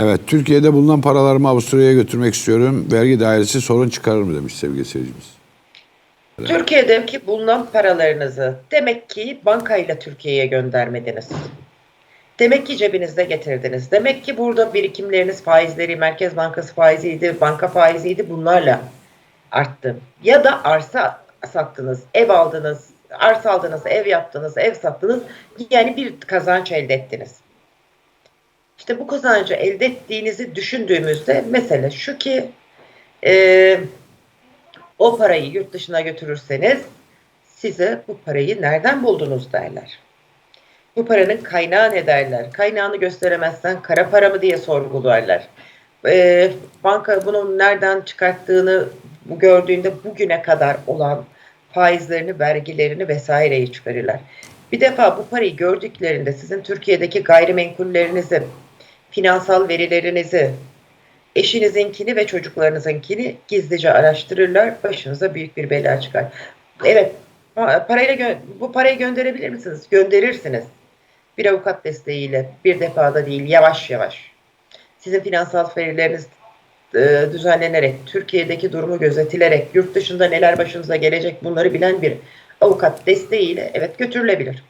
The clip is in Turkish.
Evet, Türkiye'de bulunan paralarımı Avusturya'ya götürmek istiyorum. Vergi dairesi sorun çıkarır mı demiş sevgili seyircimiz. Türkiye'deki bulunan paralarınızı demek ki bankayla Türkiye'ye göndermediniz. Demek ki cebinizde getirdiniz. Demek ki burada birikimleriniz faizleri, Merkez Bankası faiziydi, banka faiziydi bunlarla arttı. Ya da arsa sattınız, ev aldınız, arsa aldınız, ev yaptınız, ev sattınız. Yani bir kazanç elde ettiniz. İşte bu kazancı elde ettiğinizi düşündüğümüzde mesele şu ki eee o parayı yurt dışına götürürseniz size bu parayı nereden buldunuz derler. Bu paranın kaynağı ne derler? Kaynağını gösteremezsen kara para mı diye sorgularlar. Ee, banka bunun nereden çıkarttığını gördüğünde bugüne kadar olan faizlerini, vergilerini vesaireyi çıkarırlar. Bir defa bu parayı gördüklerinde sizin Türkiye'deki gayrimenkullerinizi, finansal verilerinizi, eşinizinkini ve çocuklarınızınkini gizlice araştırırlar. Başınıza büyük bir bela çıkar. Evet, pa- parayla bu parayı gönderebilir misiniz? Gönderirsiniz. Bir avukat desteğiyle, bir defada değil, yavaş yavaş. Sizin finansal verileriniz e, düzenlenerek, Türkiye'deki durumu gözetilerek, yurt dışında neler başınıza gelecek bunları bilen bir avukat desteğiyle evet götürülebilir.